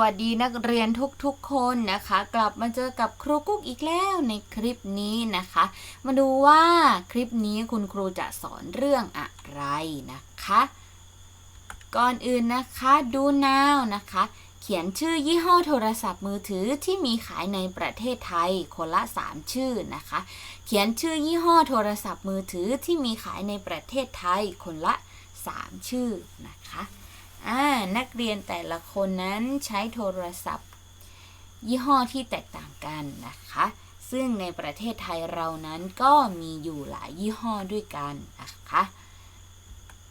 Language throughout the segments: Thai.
วัสดีค่ะสวัสดีนักเรียนทุกๆคนนะคะ กลับมาเจอกับครูกุ๊กอีกแล้วในคลิปนี้นะคะ มาดูว่าคลิปนี้คุณครูจะสอนเรื่องอะไรนะคะ ก่อนอื่นนะคะดูนาวนะคะ เขียนชื่อยี่ห้อโทรศัพท์มือถือที่มีขายในประเทศไทยคนละ 3 ชื่อนะคะ เขียนชื่อยี่ห้อโทรศัพท์มือถือที่มีขายในประเทศไทยคนละ 3 ชื่อนะคะ อ่านักเรียนแต่ละคนนั้นใช้โทรศัพท์ ยี่ห้อที่แตกต่างกันนะคะ ซึ่งในประเทศไทยเรานั้นก็มีอยู่หลายยี่ห้อด้วยกันนะคะ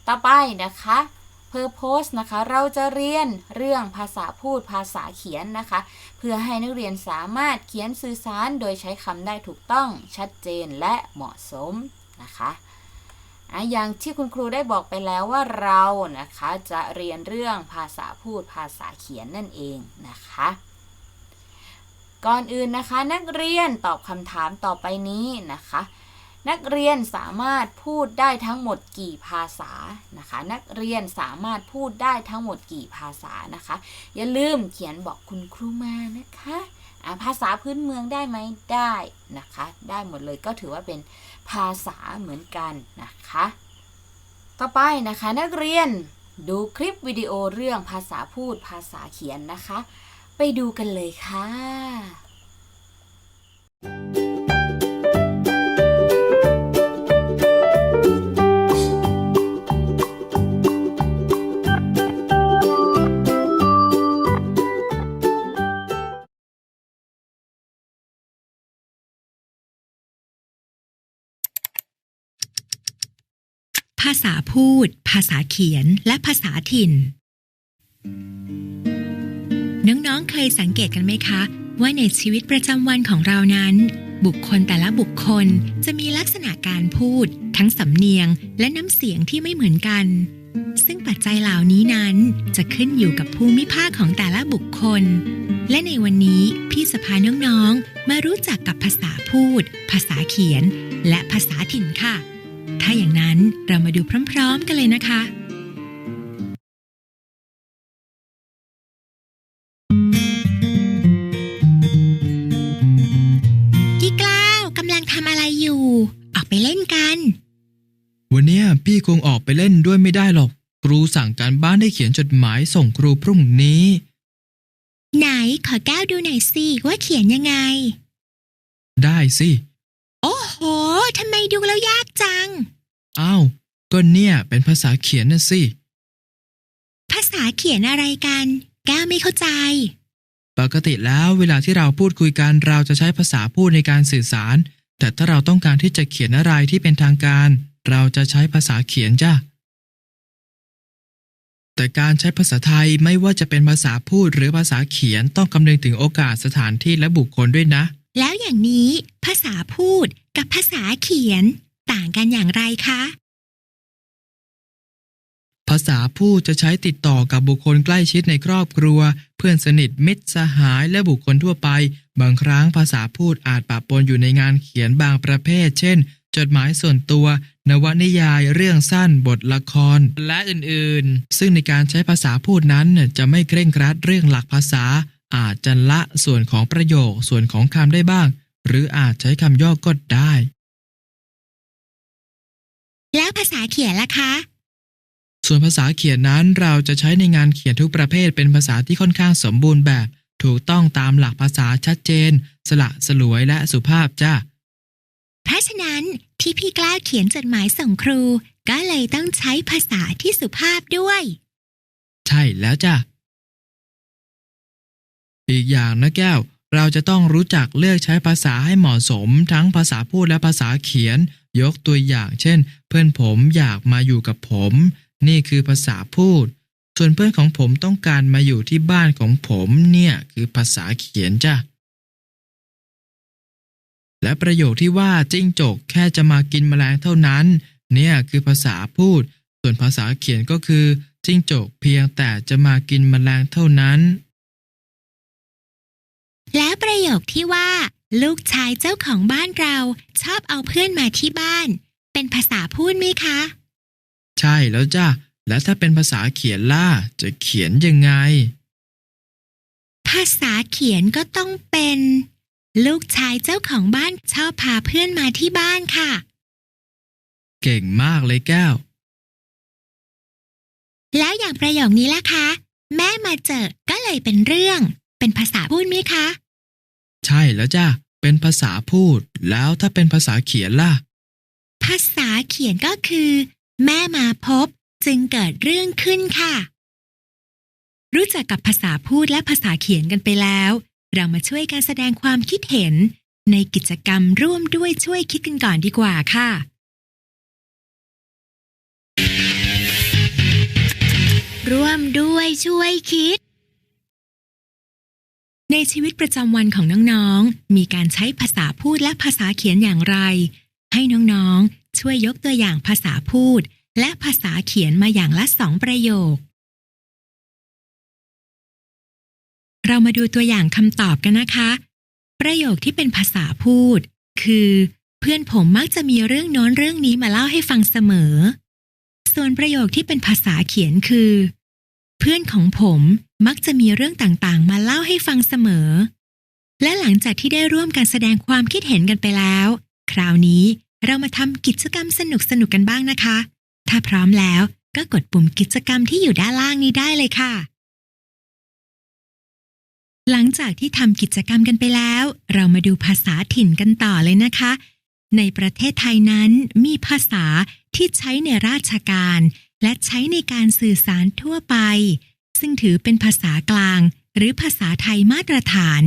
ต่อไปนะคะ Purpose นะคะ เราจะเรียนเรื่องภาษาพูดภาษาเขียนนะคะ เพื่อให้นักเรียนสามารถเขียนสื่อสารโดยใช้คำได้ถูกต้องชัดเจนและเหมาะสมนะคะ อะอย่างที่คุณครูได้บอกไปแล้วว่าเรานะคะจะเรียนเรื่องภาษาพูดภาษาเขียนนั่นเองนะคะ ก่อนอื่นนะคะนักเรียนตอบคำถามต่อไปนี้นะคะ นักเรียนสามารถพูดได้ทั้งหมดกี่ภาษานะคะ นักเรียนสามารถพูดได้ทั้งหมดกี่ภาษานะคะ อย่าลืมเขียนบอกคุณครูมานะคะะภาษาพื้นเมืองได้ไหมได้นะคะ ได้หมดเลยก็ถือว่าเป็น ภาษาเหมือนกันนะคะ ต่อไปนะคะนักเรียนดูคลิปวิดีโอเรื่องภาษาพูดภาษาเขียนนะคะ ไปดูกันเลยค่ะ ษาพูด ภาษาเขียน และภาษาถิ่น น้องๆ เคยสังเกตกันไหมคะ ว่าในชีวิตประจำวันของเรานั้น บุคคลแต่ละบุคคลจะมีลักษณะการพูด ทั้งสำเนียง และน้ำเสียงที่ไม่เหมือนกัน ซึ่งปัจจัยเหล่านี้นั้นจะขึ้นอยู่กับภูมิภาคของแต่ละบุคคล และในวันนี้พี่สภาน้องๆ มารู้จักกับภาษาพูด ภาษาเขียน และภาษาถิ่นค่ะ ถ้าอย่างนั้นเรามาดูพร้อมๆกันเลยนะคะกี่กล้าวกำลังทำอะไรอยู่ ออกไปเล่นกัน วันเนี้ยพี่คงออกไปเล่นด้วยไม่ได้หรอก ครูสั่งการบ้านให้เขียนจดหมายส่งครูพรุ่งนี้ ไหนขอก้าวดูหน่อยสิว่าเขียนยังไง ได้สิ โอ้โหทำไมดูแล้วยากจัง อ้าว ก็เนี่ยเป็นภาษาเขียนน่ะสิ ภาษาเขียนอะไรกันก้าวไม่เข้าใจ ปกติแล้วเวลาที่เราพูดคุยกันเราจะใช้ภาษาพูดในการสื่อสาร แต่ถ้าเราต้องการที่จะเขียนอะไรที่เป็นทางการ เราจะใช้ภาษาเขียนจ้ะ แต่การใช้ภาษาไทยไม่ว่าจะเป็นภาษาพูดหรือภาษาเขียนต้องคำนึงถึงโอกาสสถานที่และบุคคลด้วยนะ แล้วอย่างนี้ภาษาพูดกับภาษาเขียนต่างกันอย่างไรคะ ภาษาพูดจะใช้ติดต่อกับบุคคลใกล้ชิดในครอบครัว เพื่อนสนิทมิตรสหายและบุคคลทั่วไป บางครั้งภาษาพูดอาจปะปนอยู่ในงานเขียนบางประเภท เช่น จดหมายส่วนตัว นวนิยายเรื่องสั้น บทละคร และอื่นๆ ซึ่งในการใช้ภาษาพูดนั้นจะไม่เคร่งครัดเรื่องหลักภาษา อาจจะละส่วนของประโยคส่วนของคำได้บ้าง หรืออาจใช้คำย่อก็ได้ แล้วภาษาเขียนล่ะคะ ส่วนภาษาเขียนนั้นเราจะใช้ในงานเขียนทุกประเภทเป็นภาษาที่ค่อนข้างสมบูรณ์แบบ ถูกต้องตามหลักภาษาชัดเจน สละสลวยและสุภาพจ้าเพราะฉะนั้นที่พี่กล้าเขียนจดหมายส่งครู ก็เลยต้องใช้ภาษาที่สุภาพด้วย ใช่แล้วจ้า อีกอย่างนะแก้ว เราจะต้องรู้จักเลือกใช้ภาษาให้เหมาะสม ทั้งภาษาพูดและภาษาเขียน ยกตัวอย่าง เช่น เพื่อนผมอยากมาอยู่กับผม นี่คือภาษาพูด ส่วนเพื่อนของผมต้องการมาอยู่ที่บ้านของผมเนี่ยคือภาษาเขียนจ้ะและประโยคที่ว่าจิ้งจกแค่จะมากินแมลงเท่านั้น เนี่ยคือภาษาพูด ส่วนภาษาเขียนก็คือจิ้งจกเพียงแต่จะมากินแมลงเท่านั้น แล้วประโยคที่ว่า ลูกชายเจ้าของบ้านเรา ชอบเอาเพื่อนมาที่บ้าน เป็นภาษาพูดไหมคะ ใช่แล้วจ้ะและถ้าเป็นภาษาเขียนล่ะจะเขียนยังไง ภาษาเขียนก็ต้องเป็น ลูกชายเจ้าของบ้านชอบพาเพื่อนมาที่บ้านค่ะ เก่งมากเลยแก้ว แล้วอย่างประโยคนี้ล่ะคะ แม่มาเจอก็เลยเป็นเรื่อง เป็นภาษาพูดไหมคะ ใช่แล้วจ้ะเป็นภาษาพูด แล้วถ้าเป็นภาษาเขียนล่ะ ภาษาเขียนก็คือ แม่มาพบจึงเกิดเรื่องขึ้นค่ะ รู้จักกับภาษาพูดและภาษาเขียนกันไปแล้ว เรามาช่วยการแสดงความคิดเห็น ในกิจกรรมร่วมด้วยช่วยคิดกันก่อนดีกว่าค่ะร่วมด้วยช่วยคิด ในชีวิตประจำวันของน้องๆ มีการใช้ภาษาพูดและภาษาเขียนอย่างไร ให้น้องๆ ช่วยยกตัวอย่างภาษาพูด และภาษาเขียนมาอย่างละสองประโยค เรามาดูตัวอย่างคำตอบกันนะคะ ประโยคที่เป็นภาษาพูด คือ เพื่อนผมมักจะมีเรื่องน้นเรื่องนี้มาเล่าให้ฟังเสมอ ส่วนประโยคที่เป็นภาษาเขียนคือ เพื่อนของผม มักจะมีเรื่องต่างๆ มาเล่าให้ฟังเสมอ และหลังจากที่ได้ร่วมกันแสดงความคิดเห็นกันไปแล้ว คราวนี้เรามาทำกิจกรรมสนุกๆกันบ้างนะคะ ถ้าพร้อมแล้วก็กดปุ่มกิจกรรมที่อยู่ด้านล่างนี้ได้เลยค่ะ หลังจากที่ทำกิจกรรมกันไปแล้ว เรามาดูภาษาถิ่นกันต่อเลยนะคะ ในประเทศไทยนั้นมีภาษาที่ใช้ในราชการ และใช้ในการสื่อสารทั่วไป ซึ่งถือเป็นภาษากลาง หรือภาษาไทยมาตรฐาน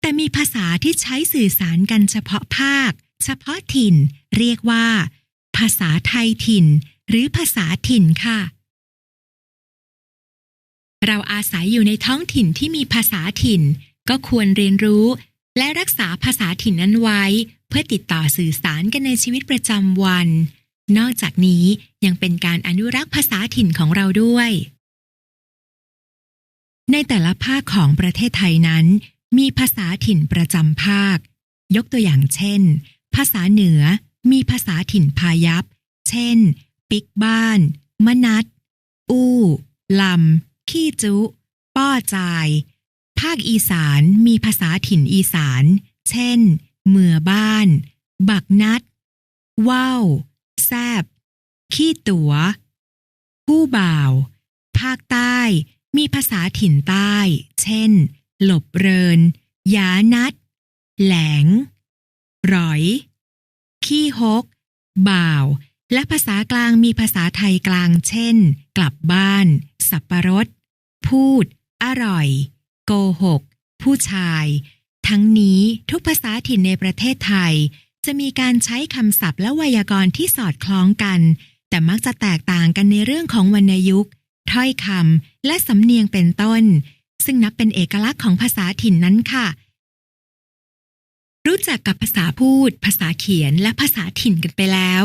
แต่มีภาษาที่ใช้สื่อสารกันเฉพาะภาค เฉพาะถิ่น เรียกว่า ภาษาไทยถิ่น หรือภาษาถิ่นค่ะ เราอาศัยอยู่ในท้องถิ่นที่มีภาษาถิ่น ก็ควรเรียนรู้ และรักษาภาษาถิ่นนั้นไว้ เพื่อติดต่อสื่อสารกันในชีวิตประจำวัน นอกจากนี้ยังเป็นการอนุรักษ์ภาษาถิ่นของเราด้วย ในแต่ละภาคของประเทศไทยนั้น มีภาษาถิ่นประจำภาค ยกตัวอย่างเช่น ภาษาเหนือมีภาษาถิ่นพายัพ เช่น ปิกบ้าน มนัดอู้ลำ ขี้จุ ป้อจาย ภาคอีสานมีภาษาถิ่นอีสาน เช่น เมือบ้าน บักนัดว่าวแซบ ขี้ตัว ผู้บ่าว ภาคใต้ มีภาษาถิ่นใต้ เช่น หลบเริน ยานัด แหลงร้อย ขี้ฮก บ่าว และภาษากลางมีภาษาไทยกลาง เช่น กลับบ้าน สับประรด พูด อร่อย โกหก ผู้ชาย ทั้งนี้ทุกภาษาถิ่นในประเทศไทย จะมีการใช้คำศัพท์และไวยากรณ์ที่สอดคล้องกัน แต่มักจะแตกต่างกันในเรื่องของวรรณยุกต์ ถ้อยคำและสำเนียงเป็นต้น ซึ่งนับเป็นเอกลักษณ์ของภาษาถิ่นนั้นค่ะ รู้จักกับภาษาพูด ภาษาเขียนและภาษาถิ่นกันไปแล้ว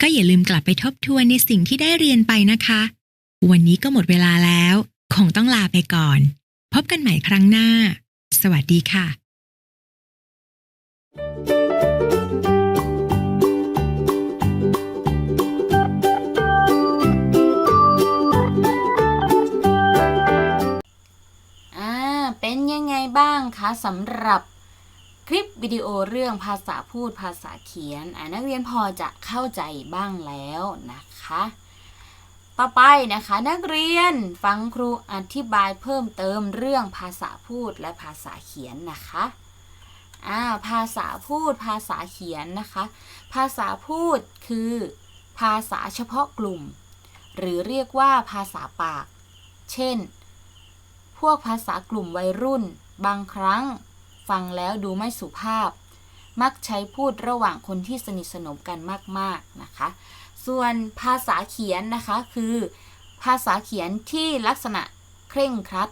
ก็อย่าลืมกลับไปทบทวนในสิ่งที่ได้เรียนไปนะคะ วันนี้ก็หมดเวลาแล้ว คงต้องลาไปก่อน พบกันใหม่ครั้งหน้า สวัสดีค่ะ คะสำหรับคลิปวิดีโอเรื่องภาษาพูดภาษาเขียนอ่านักเรียนพอจะเข้าใจบ้างแล้วนะคะ ต่อไปนะคะนักเรียนฟังครูอธิบายเพิ่มเติมเรื่องภาษาพูดและภาษาเขียนนะคะอ่าภาษาพูดภาษาเขียนนะคะ ภาษาพูดคือ ภาษาเฉพาะกลุ่ม หรือเรียกว่าภาษาปาก เช่น พวกภาษากลุ่มวัยรุ่น บางครั้งฟังแล้วดูไม่สุภาพ มักใช้พูดระหว่างคนที่สนิทสนมกันมาก ๆ นะคะ ส่วนภาษาเขียนนะคะคือ ภาษาเขียนที่ลักษณะเคร่งครัด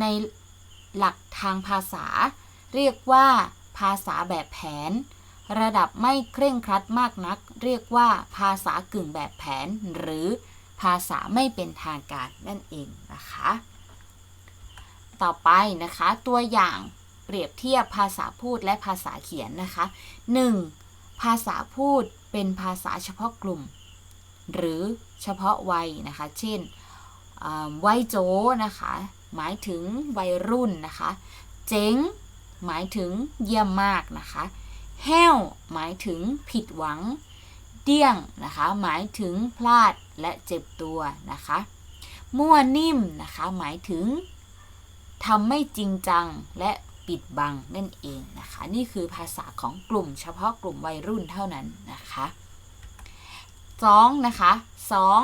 ในหลักทางภาษา เรียกว่าภาษาแบบแผน ระดับไม่เคร่งครัดมากนัก เรียกว่าภาษากึ่งแบบแผน หรือภาษาไม่เป็นทางการนั่นเองนะคะ ต่อไปนะคะ ตัวอย่างเปรียบเทียบภาษาพูดและภาษาเขียนนะคะ 1. ภาษาพูดเป็นภาษาเฉพาะกลุ่ม หรือเฉพาะวัยนะคะ เช่นวัยโจนะคะ หมายถึงวัยรุ่นนะคะ เจ๋ง หมายถึงเยี่ยมมากนะคะแห้ว หมายถึงผิดหวัง เดี้ยงนะคะ หมายถึงพลาดและเจ็บตัวนะคะ มั่วนิ่มนะคะ หมายถึง ทำไม่จริงจังและปิดบังนั่นเองนะคะ นี่คือภาษาของกลุ่มเฉพาะกลุ่มวัยรุ่นเท่านั้นนะคะสองนะคะสอง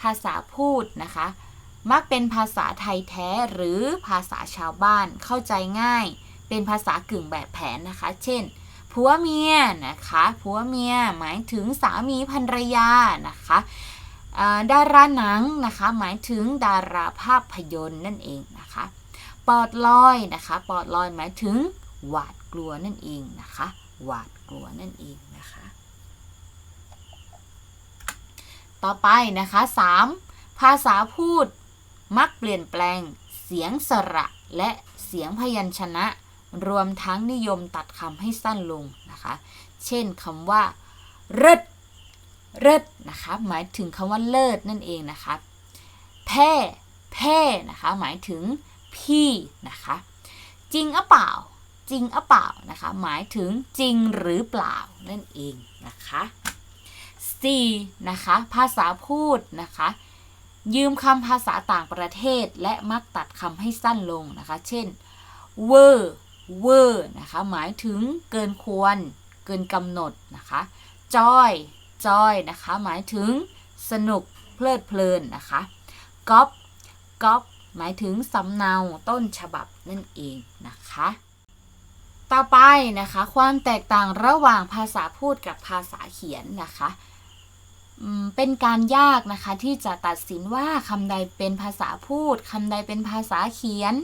ภาษาพูดนะคะ มักเป็นภาษาไทยแท้หรือภาษาชาวบ้านเข้าใจง่าย เป็นภาษากึ่งแบบแผนนะคะ เช่นผัวเมียนะคะผัวเมียหมายถึงสามีภรรยานะคะดาราหนังนะคะ หมายถึงดาราภาพยนตร์นั่นเองนะคะ อดลอยนะคะ ปอดลอยหมายถึงหวาดกลัวนั่นเองนะคะ หวาดกลัวนั่นเองนะคะ ต่อไปนะคะ 3. ภาษาพูดมักเปลี่ยนแปลงเสียงสระและเสียงพยัญชนะ รวมทั้งนิยมตัดคำให้สั้นลงนะคะ เช่นคำว่าเริดเริดนะคะหมายถึงคำว่าเลิศนั่นเองนะคะแพ่แพ่นะคะ หมายถึง พี่นะคะ จริงอะเปล่า จริงอะเปล่านะคะ หมายถึงจริงหรือเปล่านั่นเองนะคะ 4. นะคะ ภาษาพูดนะคะ ยืมคำภาษาต่างประเทศและมักตัดคำให้สั้นลงนะคะ เช่นเวอร์เวอร์นะคะ หมายถึงเกินควร เกินกำหนดนะคะจอยจอยนะคะ หมายถึงสนุกเพลิดเพลินนะคะก๊อปก๊อป หมายถึงสำเนาต้นฉบับนั่นเองนะคะ ต่อไปนะคะ ความแตกต่างระหว่างภาษาพูดกับภาษาเขียนนะคะเป็นการยากนะคะที่จะตัดสินว่าคำใดเป็นภาษาพูดคำใดเป็นภาษาเขียน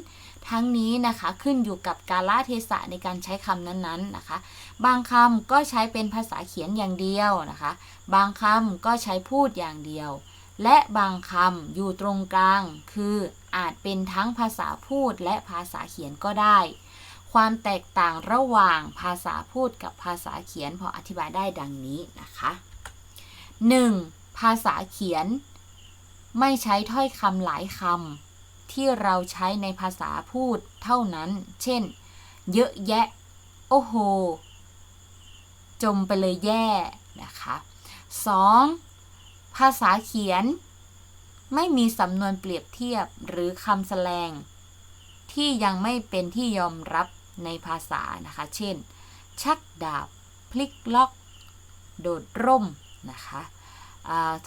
ทั้งนี้นะคะขึ้นอยู่กับกาลเทศะในการใช้คำนั้นๆนะคะ บางคำก็ใช้เป็นภาษาเขียนอย่างเดียวนะคะ บางคำก็ใช้พูดอย่างเดียว และบางคำอยู่ตรงกลาง คือ อาจเป็นทั้งภาษาพูดและภาษาเขียนก็ได้ ความแตกต่างระหว่างภาษาพูดกับภาษาเขียนพออธิบายได้ดังนี้นะคะ 1. ภาษาเขียน ไม่ใช้ถ้อยคำหลายคำที่เราใช้ในภาษาพูดเท่านั้น เช่น เยอะแยะ โอ้โห จมไปเลยแย่นะคะ 2. ภาษาเขียน ไม่มีสำนวนเปรียบเทียบหรือคำแสลงที่ยังไม่เป็นที่ยอมรับในภาษานะคะ เช่น ชักดาบ พลิกล็อก โดดร่มนะคะ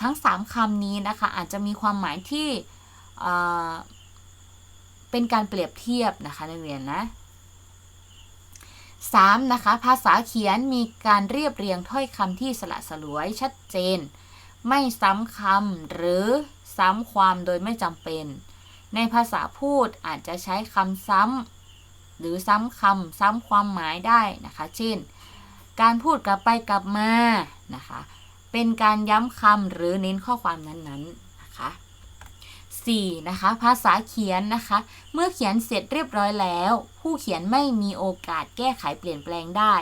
ทั้ง 3คำนี้นะคะ อาจจะมีความหมายที่เป็นการเปรียบเทียบนะคะนักเรียนนะ 3. นะคะ ภาษาเขียนมีการเรียบเรียงถ้อยคำที่สละสลวยชัดเจน ไม่ซ้ำคำหรือ ซ้ำความโดยไม่จำเป็น ในภาษาพูดอาจจะใช้คำซ้ำหรือซ้ำคำซ้ำความหมายได้นะคะ เช่น การพูดกลับไปกลับมานะคะ เป็นการย้ำคำหรือเน้นข้อความนั้นๆนะคะ 4. นะคะ ภาษาเขียนนะคะ เมื่อเขียนเสร็จเรียบร้อยแล้ว ผู้เขียนไม่มีโอกาสแก้ไขเปลี่ยนแปลงได้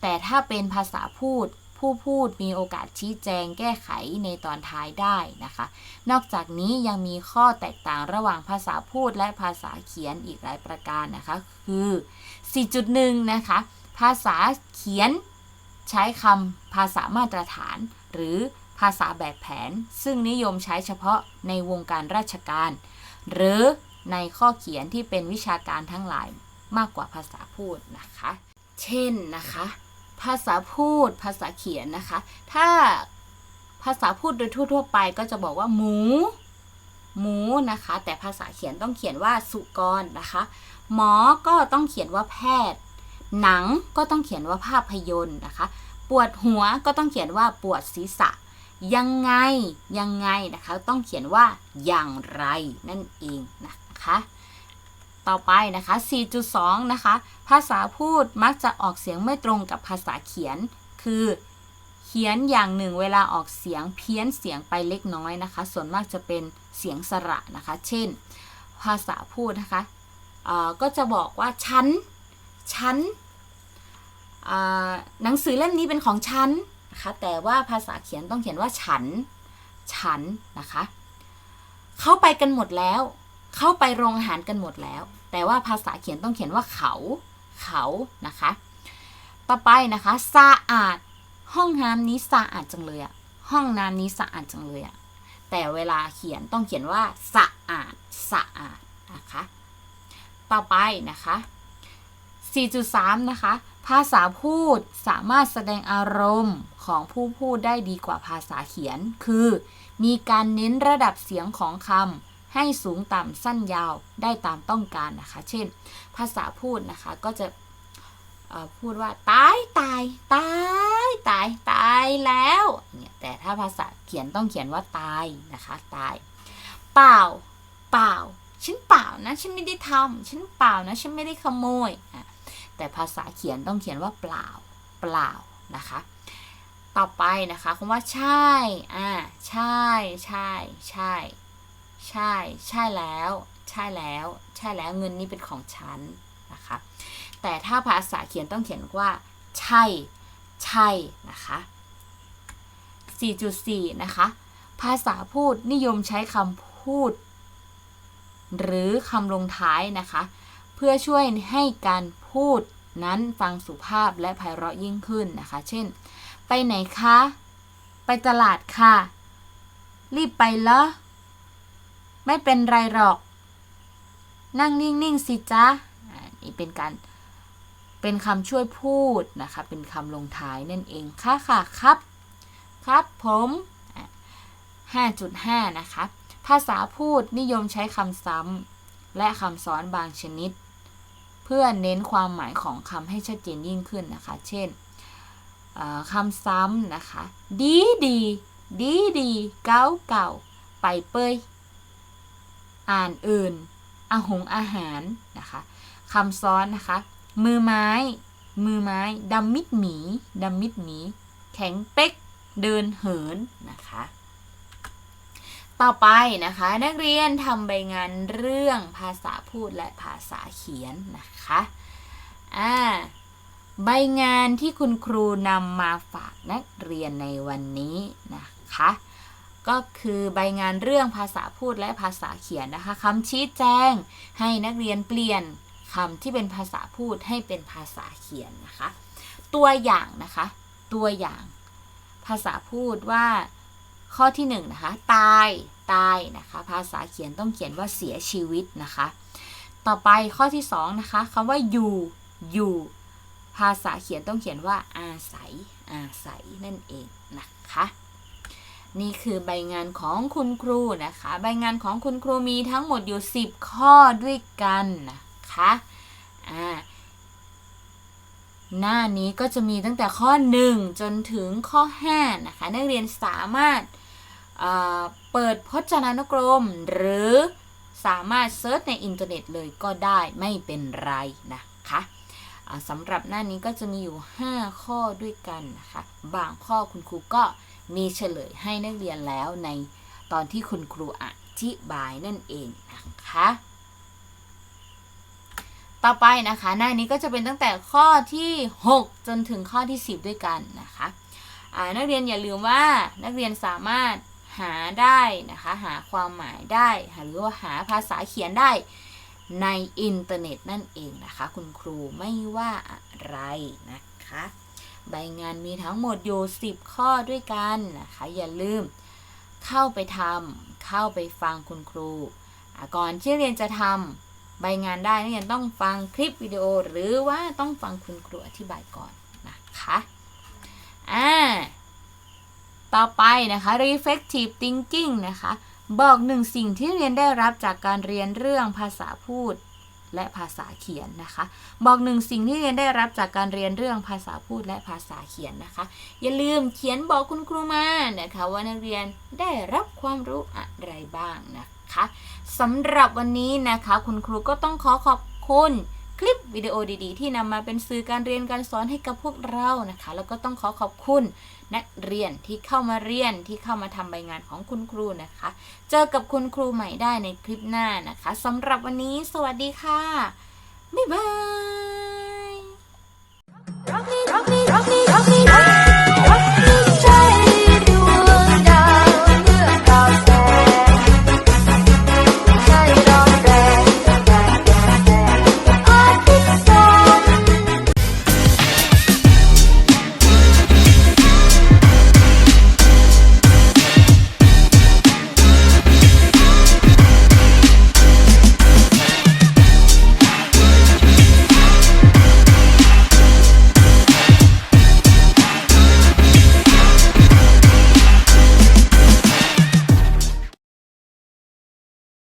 แต่ถ้าเป็นภาษาพูด ผู้พูดมีโอกาสชี้แจงแก้ไขในตอนท้ายได้นะคะ นอกจากนี้ยังมีข้อแตกต่างระหว่างภาษาพูดและภาษาเขียนอีกหลายประการนะคะ คือ 4.1 นะคะ ภาษาเขียนใช้คำภาษามาตรฐาน หรือภาษาแบบแผน ซึ่งนิยมใช้เฉพาะในวงการราชการ หรือในข้อเขียนที่เป็นวิชาการทั้งหลายมากกว่าภาษาพูดนะคะ เช่นนะคะ ภาษาพูดภาษาเขียนนะคะ ถ้าภาษาพูดโดยทั่วๆไปก็จะบอกว่าหมู หมูนะคะ แต่ภาษาเขียนต้องเขียนว่าสุกรนะคะ หมอก็ต้องเขียนว่าแพทย์ หนังก็ต้องเขียนว่าภาพยนตร์นะคะ ปวดหัวก็ต้องเขียนว่าปวดศีรษะ ยังไงยังไงนะคะ ต้องเขียนว่าอย่างไรนั่นเองนะคะ ต่อไปนะคะ 4.2 นะคะ ภาษาพูดมักจะออกเสียงไม่ตรงกับภาษาเขียน คือ เขียนอย่างหนึ่งเวลาออกเสียงเพี้ยนเสียงไปเล็กน้อยนะคะ ส่วนมากจะเป็นเสียงสระนะคะ เช่น ภาษาพูดนะคะก็จะบอกว่าฉัน ฉันหนังสือเล่มนี้เป็นของฉันนะคะแต่ว่าภาษาเขียนต้องเขียนว่าฉัน ฉันนะคะ เขาไปกันหมดแล้ว เข้าไปโรงอาหารกันหมดแล้ว แต่ว่าภาษาเขียนต้องเขียนว่าเขา เขานะคะ ต่อไปนะคะสะอาด ห้องน้ำนี้สะอาดจังเลยอะห้องน้ำนี้สะอาดจังเลยอะแต่เวลาเขียนต้องเขียนว่าสะอาดสะอาดนะคะ ต่อไปนะคะ 4.3 นะคะ ภาษาพูดสามารถแสดงอารมณ์ของผู้พูดได้ดีกว่าภาษาเขียน คือ มีการเน้นระดับเสียงของคำ ให้สูงต่ำสั้นยาวได้ตามต้องการนะคะ เช่น ภาษาพูดนะคะก็จะพูดว่าตายตายตายตายตายแล้วเนี่ยแต่ถ้าภาษาเขียนต้องเขียนว่าตายนะคะตาย เปล่า เปล่าฉันเปล่านะฉันไม่ได้ทำฉันเปล่านะฉันไม่ได้ขโมยอะแต่ภาษาเขียนต้องเขียนว่าเปล่า เปล่านะคะ ต่อไปนะคะคำว่าใช่อ่าใช่ใช่ใช่ใช่ ใช่แล้ว ใช่แล้ว ใช่แล้วเงินนี้เป็นของฉันนะคะ แต่ถ้าภาษาเขียนต้องเขียนว่า ใช่ ใช่นะคะ 4.4 นะคะ ภาษาพูดนิยมใช้คำพูด หรือคำลงท้ายนะคะ เพื่อช่วยให้การพูดนั้นฟังสุภาพและไพเราะยิ่งขึ้นนะคะ เช่น ไปไหนคะ ไปตลาดค่ะ รีบไปเหรอ ไม่เป็นไรหรอก นั่งนิ่งๆสิจ๊ะอ่านี่เป็นการเป็นคำช่วยพูดนะคะ เป็นคำลงท้ายนั่นเองค่ะค่ะครับ ครับผม5.5 นะคะ ภาษาพูดนิยมใช้คำซ้ำและคำซ้อนบางชนิด เพื่อเน้นความหมายของคำให้ชัดเจนยิ่งขึ้นนะคะ เช่นคำซ้ำนะคะ ดีดี ดีดี เก้าเก่าไปเปย อ่านอื่นอาหงอาหารนะคะคำซ้อนนะคะ มือไม้ มือไม้ดำมิดหมีดำมิดหมี แข็งเป๊ก เดินเหินนะคะ ต่อไปนะคะ นักเรียนทำใบงานเรื่องภาษาพูดและภาษาเขียนนะคะอ่าใบงานที่คุณครูนำมาฝากนักเรียนในวันนี้นะคะ ก็คือใบงานเรื่องภาษาพูดและภาษาเขียนนะคะคำชี้แจงให้นักเรียนเปลี่ยนคำที่เป็นภาษาพูดให้เป็นภาษาเขียนนะคะ ตัวอย่างนะคะ ตัวอย่างภาษาพูดว่าข้อที่หนึ่งนะคะตายตายนะคะ ภาษาเขียนต้องเขียนว่าเสียชีวิตนะคะ ต่อไปข้อที่สองนะคะคำว่าอยู่อยู่ภาษาเขียนต้องเขียนว่าอาศัยอาศัยนั่นเองนะคะ นี่คือใบงานของคุณครูนะคะ ใบงานของคุณครูมีทั้งหมดอยู่ 10 ข้อด้วยกันนะคะอ่าหน้านี้ก็จะมีตั้งแต่ข้อ 1 จนถึงข้อ 5 นะคะ นักเรียนสามารถเเปิดพจนานุกรม หรือสามารถเซิร์ชในอินเทอร์เน็ตเลยก็ได้ไม่เป็นไรนะคะสำหรับหน้านี้ก็จะมีอยู่ 5 ข้อด้วยกันนะคะ บางข้อคุณครูก็ มีเฉลยให้นักเรียนแล้วในตอนที่คุณครูอธิบายนั่นเองนะคะ ต่อไปนะคะ หน้านี้ก็จะเป็นตั้งแต่ข้อที่ 6 จนถึงข้อที่ 10 ด้วยกันนะคะนักเรียนอย่าลืมว่านักเรียนสามารถหาได้นะคะหาความหมายได้ หรือว่าหาภาษาเขียนได้ในอินเทอร์เน็ตนั่นเองนะคะ คุณครูไม่ว่าอะไรนะคะ ใบงานมีทั้งหมดอยู่ 10 ข้อด้วยกันนะคะ อย่าลืมเข้าไปทำเข้าไปฟังคุณครู ก่อนที่เรียนจะทำใบงานได้นักเรียนต้องฟังคลิปวิดีโอ หรือว่าต้องฟังคุณครูอธิบายก่อนนะคะอ่าต่อไปนะคะ reflective thinking นะคะ บอกหนึ่งสิ่งที่เรียนได้รับจากการเรียนเรื่องภาษาพูด และภาษาเขียนนะคะ บอกหนึ่งสิ่งที่เรียนได้รับจากการเรียนเรื่องภาษาพูดและภาษาเขียนนะคะ อย่าลืมเขียนบอกคุณครูมานะคะว่านักเรียนได้รับความรู้อะไรบ้างนะคะสำหรับวันนี้นะคะ คุณครูก็ต้องขอขอบคุณ คลิปวิดีโอดีๆ ที่นำมาเป็นสื่อการเรียนการสอนให้กับพวกเรานะคะ แล้วก็ต้องขอขอบคุณนักเรียนที่เข้ามาเรียนที่เข้ามาทำใบงานของคุณครูนะคะ เจอกับคุณครูใหม่ได้ในคลิปหน้านะคะสำหรับวันนี้ สวัสดีค่ะ บ๊ายบาย